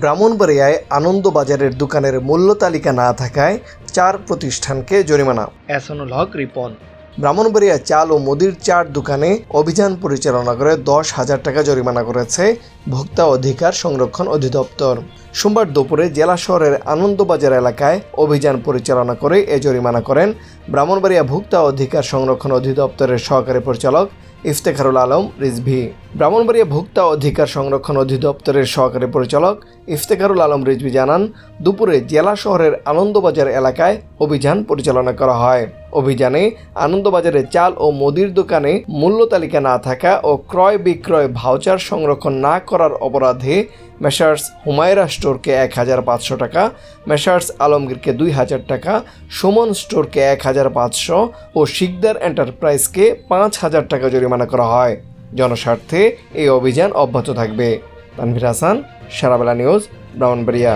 ব্রাহ্মণবাড়িয়ায় আনন্দবাজারের দোকানের মূল্য তালিকা না থাকায় চার প্রতিষ্ঠানকে জরিমানা। এসনুল হক রিপন। ব্রাহ্মণবাড়িয়া চাল ও মুদির চার দোকানে অভিযান পরিচালনা করে দশ হাজার টাকা জরিমানা করেছে ভোক্তা অধিকার সংরক্ষণ অধিদপ্তর। সোমবার দুপুরে জেলা শহরের আনন্দবাজার এলাকায় অভিযান পরিচালনা করে এ জরিমানা করেন ব্রাহ্মণবাড়িয়া ভোক্তা অধিকার সংরক্ষণ অধিদপ্তরের সহকারী পরিচালক ইফতেখারুল আলম রিজভি। ব্রাহ্মণবাড়িয়া ভোক্তা অধিকার সংরক্ষণ অধিদপ্তরের সহকারী পরিচালক ইফতেখারুল আলম রিজভি জানান, দুপুরে জেলা শহরের আনন্দবাজার এলাকায় অভিযান পরিচালনা করা হয়। অভিযানে আনন্দবাজারে চাল ও মুদির দোকানে মূল্য তালিকা না থাকা ও ক্রয় বিক্রয় ভাউচার সংরক্ষণ না করার অপরাধে মেসার্স হুমায়রা স্টোরকে এক হাজার পাঁচশো টাকা, মেসার্স আলমগীরকে দুই হাজার টাকা, সুমন স্টোরকে এক হাজার পাঁচশো ও শিকদার এন্টারপ্রাইজকে পাঁচ হাজার টাকা জরিমানা করা হয়। জনস্বার্থে এই অভিযান অব্যাহত থাকবে। তানভীর হাসান সারাবেলা নিউজ ব্রাউনবাড়িয়া